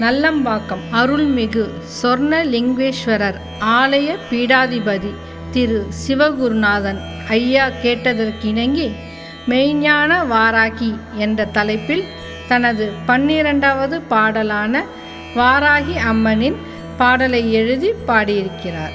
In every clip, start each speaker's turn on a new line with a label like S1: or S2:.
S1: நல்லம்பாக்கம் அருள்மிகு சொர்ணலிங்கேஸ்வரர் ஆலய பீடாதிபதி திரு சிவகுருநாதன் ஐயா கேட்டதற்கிணங்கி மெய்ஞான வாராகி என்ற தலைப்பில் தனது பன்னிரண்டாவது பாடலான வாராகி அம்மனின் பாடலை எழுதி பாடியிருக்கிறார்.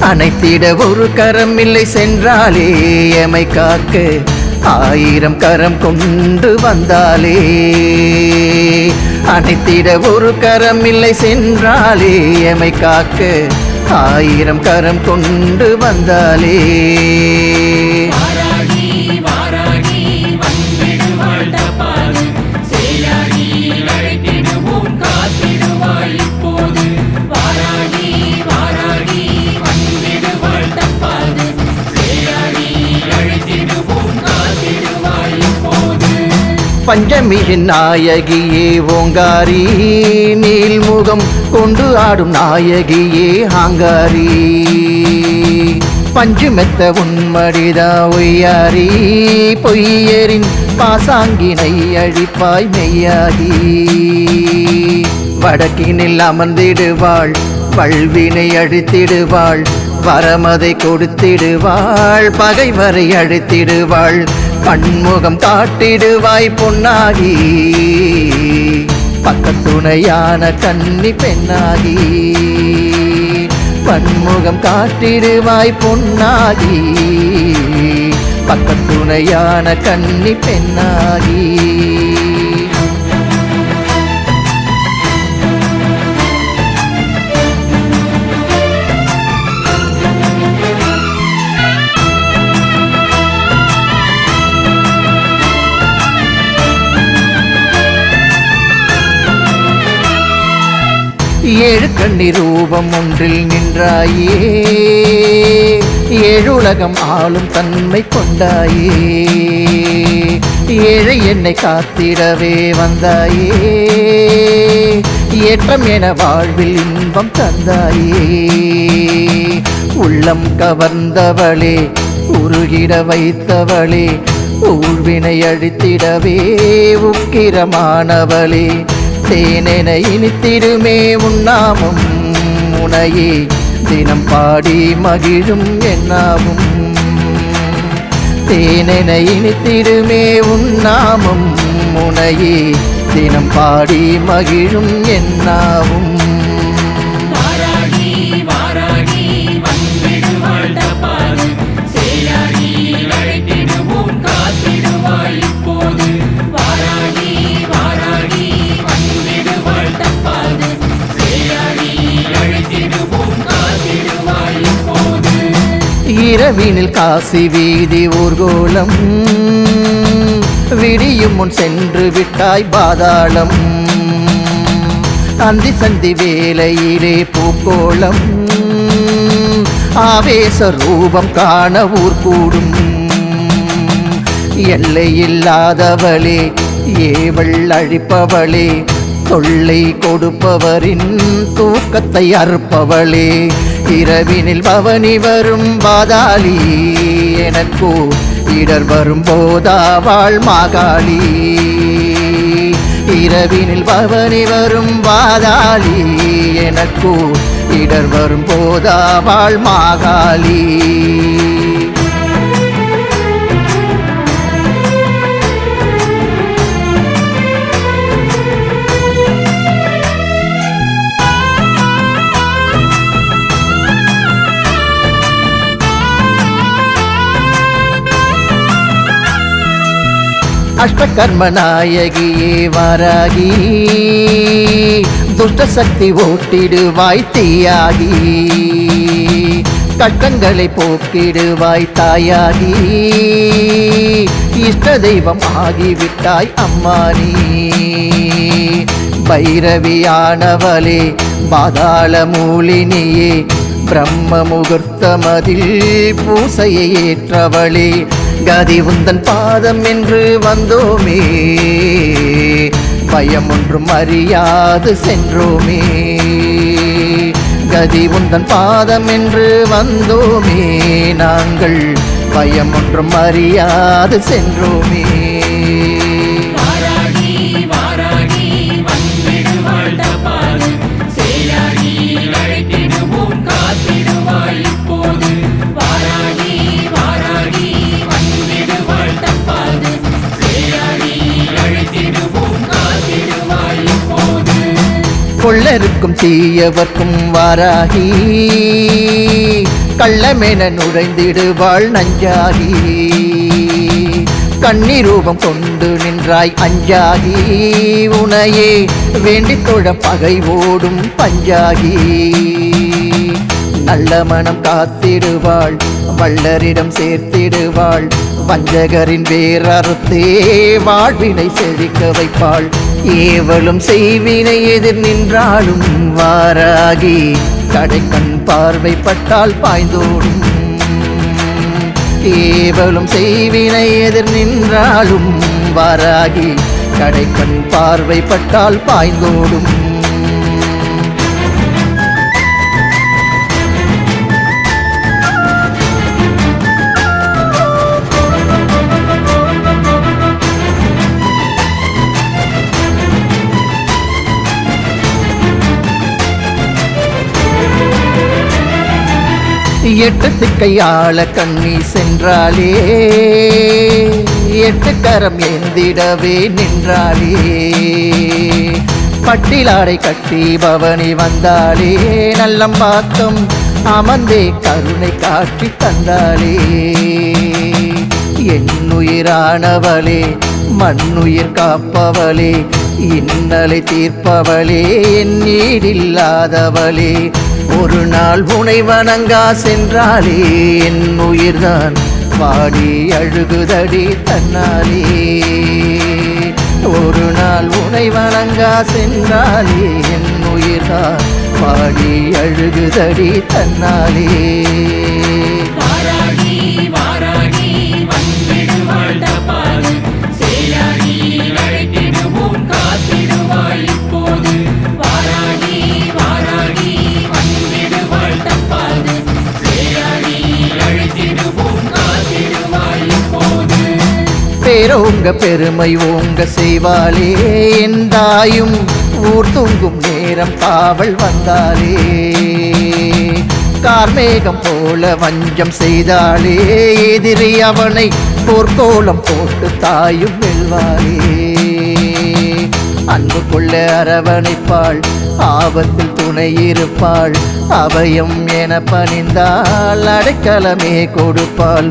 S2: அனைத்திட ஒரு கரம் இல்லை சென்றாலே எமை காக்க ஆயிரம் கரம் கொண்டு வந்தாலே. அனைத்திட ஒரு கரம் இல்லை சென்றாலே எமை காக்க ஆயிரம் கரம் கொண்டு வந்தாலே. பஞ்சமியின் நாயகியே ஓங்காரி நீல்முகம் கொண்டு ஆடும் நாயகியே ஆங்காரி. பஞ்சுமெத்த உன்மடிதா ஒய்யாரி பொய்யரின் பாசாங்கினை அழிப்பாய் மெய்யாகி. வடக்கினில் அமர்ந்திடுவாள் வல்வினை அழித்திடுவாள் வரமதை கொடுத்திடுவாள் பகைவரை அழித்திடுவாள் பன்முகம் காட்டிடுவாய் பொன்னாகி. பக்கத்துணையான கன்னி பெண்ணாகி. பன்முகம் காட்டிடுவாய் பொன்னாகி. பக்கத்துணையான கன்னி பெண்ணாகி. ஏழு கண்ணி ரூபம் ஒன்றில் நின்றாயே. ஏழுலகம் ஆளும் தன்மை கொண்டாயே. ஏழை என்னை காத்திடவே வந்தாயே. ஏற்றம் என வாழ்வில் இன்பம் தந்தாயே. உள்ளம் கவர்ந்தவளே உருகிட வைத்தவளே ஊழ்வினை அழித்திடவே உக்கிரமானவளே. தேனென இனித்திடுமே உண்ணாமும். முனையே தினம் பாடி மகிழும் என்னாமும் தேனென இனித்திடுமே உண்ணாமும். முனையே தினம் பாடி மகிழும் என்னாவும். இரவினில் காசி வீதி ஊர்கோலம். விடியும் முன் சென்று விட்டாய் பாதாளம். அந்தி சந்தி வேலையிலே பூக்கோளம். ஆவேச ரூபம் காண ஊர் கூடும். எல்லையில்லாதவளே ஏவள் அழிப்பவளே தொல்லை கொடுப்பவரின் தூக்கத்தை அறுப்பவளே. இரவினில் பவனி வரும் பாதாளி எனக்கோ இடர் வரும் போதாவாள் மாகாளி. இரவினில் பவனி வரும் பாதாளி எனக்கோ இடர் வரும் போதாவாள் மாகாளி. அஷ்டகர்ம நாயகியே வாராகி துஷ்ட சக்தி ஓட்டிடுவாய் தீயாகி கட்டங்களை போக்கிடுவாய் தாயாகி இஷ்ட தெய்வம் ஆகிவிட்டாய் அம்மா நீ பைரவியானவளே பாதாள மூலினியே பிரம்ம முகூர்த்தமதில் பூசையை ஏற்றவளே கதி உந்தன் பாதம் என்று வந்தோமே. பயம் ஒன்றும் அறியாது சென்றோமே. கதி உந்தன் பாதம் என்று வந்தோமே. நாங்கள் பயம் ஒன்றும் அறியாது சென்றோமே. தீயவர்க்கும் வாராகி. கள்ளமென நுழைந்திடுவாள் நஞ்சாகி. கண்ணீரூபம் கொண்டு நின்றாய் அஞ்சாகி. உனையே வேண்டித் தொழ பகை ஓடும் பஞ்சாகி. நல்ல மனம் காத்திடுவாள் வள்ளரிடம் சேர்த்திடுவாள் வஞ்சகரின் வேறறுத்தே வாழ்வினை செழிக்க வைப்பாள். ஏவலும் செய்வினை எதிர் நின்றாலும் வாராகி கடைக்கண் பார்வைப்பட்டால் பாய்ந்தோடும். ஏவலும் செய்வினை எதிர் நின்றாலும் வாராகி கடைக்கண் பார்வைப்பட்டால் பாய்ந்தோடும். எட்டு கையாள கண்ணி சென்றாலே எட்டு கரம் எந்திடவே நின்றாலே. பட்டிலாடை கட்டி பவனி வந்தாலே நல்லம் நல்லம்பாக்கம் அமர்ந்தே கருணை காட்டி தந்தாலே. என்னுயிரானவளே மண்ணுயிர் காப்பவளே இன்னலை தீர்ப்பவளே என் நீடில்லாதவளே ஒரு நாள் உனை வணங்கா சென்றாலே என் உயிர்தான் பாடி அழுகுதடி தன்னாலே. ஒரு நாள் உனை வணங்கா சென்றாலே என் உயிர்தான் பாடி அழுகுதடி தன்னாலே.
S3: வாராகி வாராகி வந்திடுவாள் தப்பாது. சேயாகி
S2: உங்க பெருமை ஓங்க செய்வாளே என்றாயும் ஊர் தூங்கும் நேரம் பாவல் வந்தாலே கார்மேகம் போல வஞ்சம் செய்தாளே எதிரி அவனை போர்க்கோலம் போட்டு தாயும் வெல்வாளே. அன்பு கொள்ள அரவணைப்பாள் ஆபத்தில் துணை இருப்பாள் அபயம் என பணிந்தாள் அடைக்கலமே கொடுப்பாள்.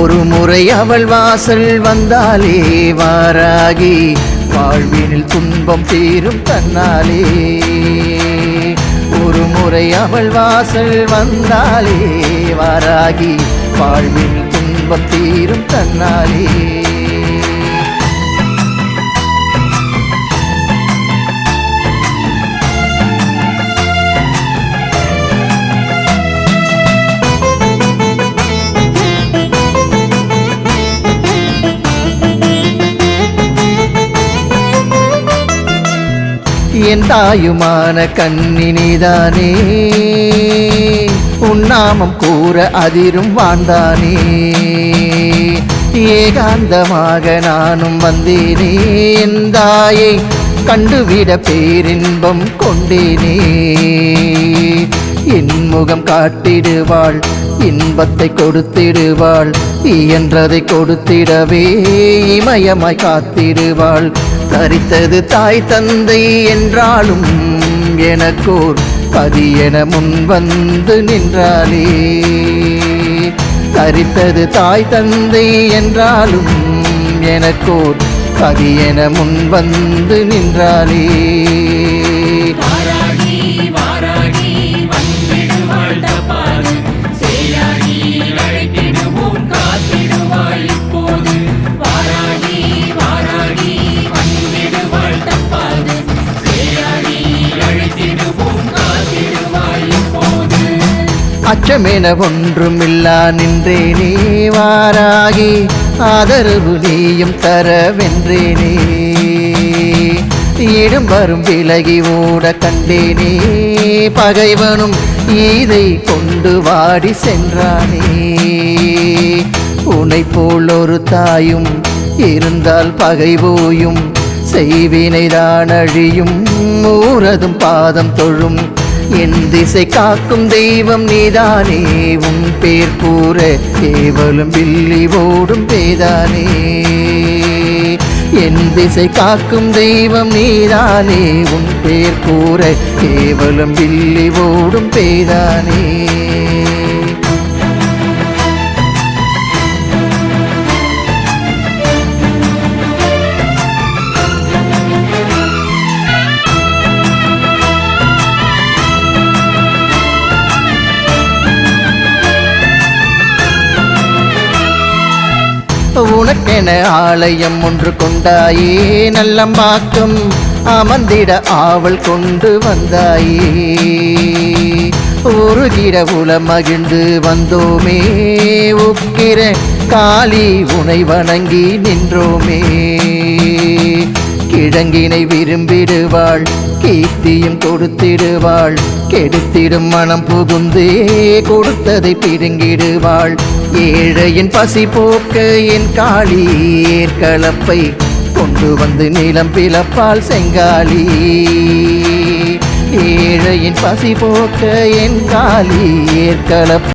S2: ஒரு முறை அவள் வாசல் வந்தாலே வாராகி வாழ்வினில் துன்பம் தீரும் தன்னாலே. ஒரு முறை அவள் வாசல் வந்தாலே வாராகி வாழ்வினில் துன்பம் தீரும் தன்னாலே. என் தாயுமான கண்ணினிதானே. உன்னாமம் கூற அதிரும் வாழ்ந்தானே. ஏகாந்தமாக நானும் வந்தேனே. என் தாயை கண்டுவிட பேரின்பம் கொண்டேனே. என் முகம் காட்டிடுவாள் இன்பத்தை கொடுத்திடுவாள். இயன்றதை கொடுத்திடவே இமயமாய் காத்திடுவாள். தரித்தது தாய் தந்தை என்றாலும் எனக்கோர் பதியென முன் வந்து நின்றாளே. தரித்தது தாய் தந்தை என்றாலும் எனக்கோர் பதியென முன் வந்து நின்றாளே. அச்சமென ஒன்றுமில்லா நின்றே நீ வாராகி. ஆதரவு நீயும் தரவென்றே வென்றேனே இடும் வரும் விலகி ஓட கண்டேனே. பகைவனும் இதை கொண்டு வாடி சென்றானே. உனை போல் ஒரு தாயும் இருந்தால் பகைவோயும் செய்வினைதான் அழியும். ஊரதும் பாதம் தொழும். என் திசை காக்கும் தெய்வம் நீதானே உன் பேர் கூற கேவலம் பில்லி ஓடும் பேதானே. என் திசை காக்கும் தெய்வம் நீதானே உன் பேர் கூற கேவலம் பில்லி ஓடும் பேதானே. உனக்கென ஆலயம் ஒன்று கொண்டாயே நல்லம்பாக்கம் அமர்ந்திட ஆவல் கொண்டு வந்தாயே. உருகிட உல மகிழ்ந்து வந்தோமே உக்கிர காளி உனை வணங்கி நின்றோமே. கிழங்கினை விரும்பிடுவாள் கீர்த்தியும் கொடுத்திடுவாள் கெடுத்திடும் மனம் புகுந்தே கொடுத்ததை பிடுங்கிடுவாள். ஏழையின் பசி போக்க என் காளி ஏற்களப்பை கொண்டு வந்து நிலம் பிளப்பால் செங்காளி ஏழையின் பசி போக்க என் காளி ஏற்களப்